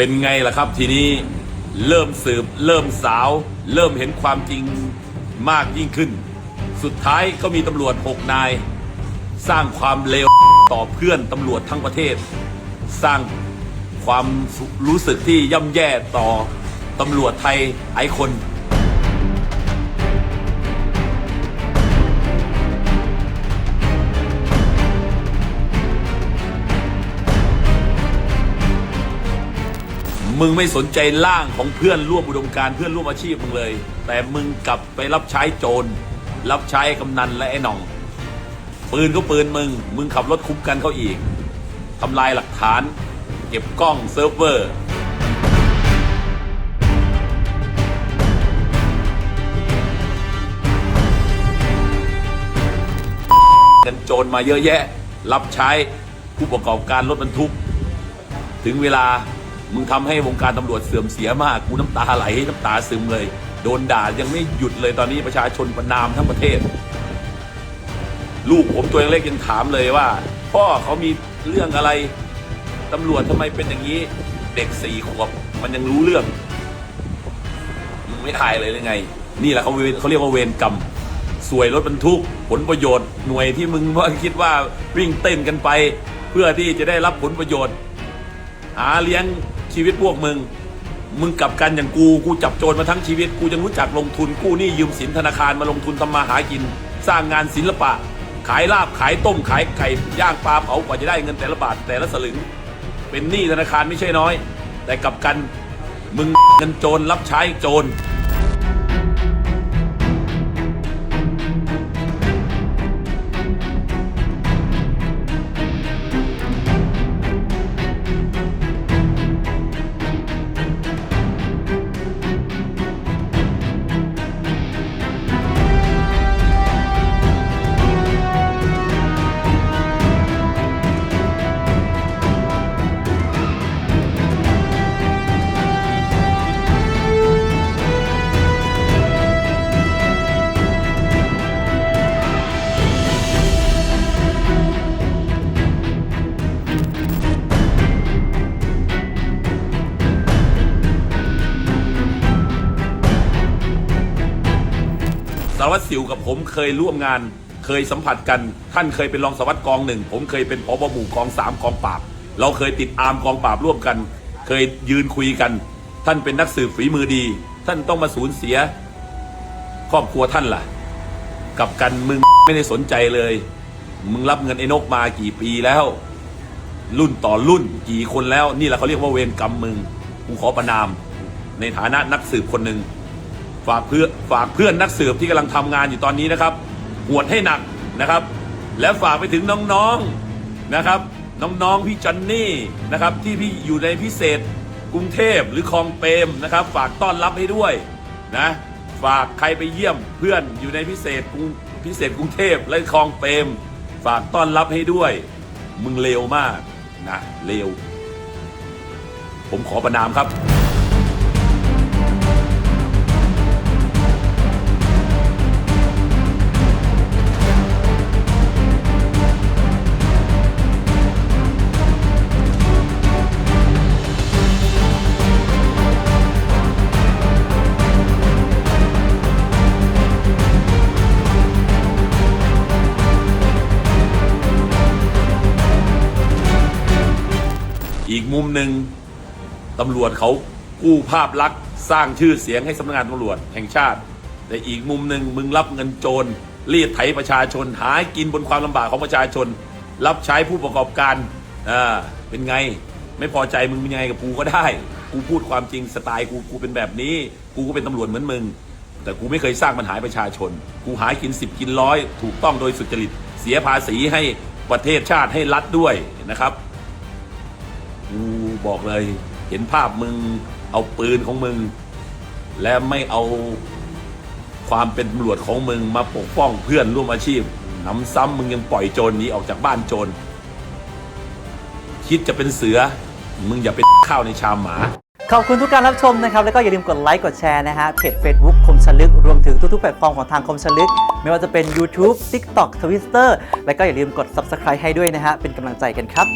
เป็นไงล่ะครับทีนี้เริ่มสืบ เริ่มสาว เริ่มเห็นความจริงมากยิ่งขึ้น สุดท้ายก็มีตำรวจหกนาย สร้างความเลวต่อเพื่อนตำรวจทั้งประเทศ สร้างความรู้สึกที่ย่ำแย่ต่อตำรวจไทยไอคน มึงไม่สนใจร่างของเพื่อนร่วมอุดมการเพื่อนร่วมอาชีพมึงเลย แต่มึงกลับไปรับใช้โจร รับใช้กำนันและไอ้หน่อง ปืนก็ปืนมึง มึงขับรถคุ้มกันเขาอีกทำลายหลักฐาน เก็บกล้องเซิร์ฟเวอร์เงินโจรมาเยอะแยะ รับใช้ผู้ประกอบการรถบรรทุก ถึงเวลา มึงทำให้วงการตำรวจเสื่อมเสียมากกูน้ำตาไหลน้ำตาซึมเลย โดนด่ายังไม่หยุดเลยตอนนี้ประชาชนประนามทั้งประเทศ ลูกผมตัวเล็กยังถามเลยว่า พ่อเขามีเรื่องอะไรตำรวจทำไมเป็นอย่างนี้เด็กสี่ขวบมันยังรู้เรื่องมึงไม่ทายเลยหรือไง นี่แหละเขาเรเขาเรียกว่าเวรกรรมสวยรถบรรทุกผลประโยชน์หน่วยที่มึงว่าคิดว่าวิ่งเต้นกันไป เพื่อที่จะได้รับผลประโยชน์ หาเลี้ยง ชีวิตพวกมึง มึงกลับกันอย่างกู กูจับโจรมาทั้งชีวิต กูยังรู้จักลงทุนกู้หนี้ยืมสินธนาคารมาลงทุนทำมาหากิน สร้างงานศิลปะ ขายลาบขายต้มขายไก่ย่างปลาเผากว่าจะได้เงินแต่ละบาทแต่ละสลึง เป็นหนี้ธนาคารไม่ใช่น้อย แต่กลับกันมึงเงินโจรรับใช้โจรารวัตรสิวกับผมเคยร่วมงาน เคยสัมผัสกัน ท่านเคยเป็นรองสารวัตรกองหนึ่งผมเคยเป็นพบหมู่กองสามกองปราบ เราเคยติดอาร์มกองปราบร่วมกัน เคยยืนคุยกัน ท่านเป็นนักสืบฝีมือดี ท่านต้องมาสูญเสีย ครอบครัวท่านล่ะ กับกันมึงไม่ได้สนใจเลย มึงรับเงินไอ้นกมากี่ปีแล้ว รุ่นต่อรุ่นกี่คนแล้ว นี่แหละเขาเรียกว่าเวรกรรมมึงกูขอประนาม ในฐานะนักสืบคนหนึ่ง ฝากเพื่อฝากเพื่อนนักสืบที่กำลังทำงานอยู่ตอนนี้นะครับหวดให้หนักนะครับ และฝากไปถึงน้องๆนะครับ น้องๆพี่จันนี่นะครับ ที่พี่อยู่ในพิเศษกรุงเทพหรือคลองเปรมนะครับ ฝากต้อนรับให้ด้วยนะฝากใครไปเยี่ยมเพื่อนอยู่ในพิเศษกรุงพิเศษกรุงเทพและคลองเปรม ฝากต้อนรับให้ด้วย มึงเลวมากนะเลวผมขอประนามครับ อีกมุมหนึ่งตำรวจเขากู้ภาพลักษณ์สร้างชื่อเสียงให้สำนักงานตำรวจแห่งชาติ แต่อีกมุมหนึ่งมึงรับเงินโจรรีดไถประชาชน หากินบนความลำบากของประชาชน รับใช้ผู้ประกอบการอ่าเป็นไง ไม่พอใจมึงเป็นยังไงกับกูก็ได้ กูพูดความจริงสไตล์กูกูเป็นแบบนี้ กูก็เป็นตำรวจเหมือนมึง แต่กูไม่เคยสร้างปัญหาประชาชน กูหากินสิบกินร้อยถูกต้องโดยสุจริตเสียภาษีให้ประเทศชาติให้รัฐด้วยนะครับ กูบอกเลย เห็นภาพมึงเอาปืนของมึง และไม่เอาความเป็นตำรวจของมึงมาปกป้องเพื่อนร่วมอาชีพหนำซ้ำมึงยังปล่อยโจรหนีออกจากบ้านโจรคิดจะเป็นเสือ มึงอย่าเป็นข้าวในชามหมา ขอบคุณทุกการรับชมนะครับ แล้วก็อย่าลืมกดไลค์ กดแชร์นะฮะ เพจ Facebook คมชลึก รวมถึงทุกๆแพลตฟอร์มของทางคมชลึก ไม่ว่าจะเป็น YouTube TikTok Twitter แล้วก็อย่าลืมกด Subscribe ให้ด้วยนะฮะ เป็นกำลังใจกันครับ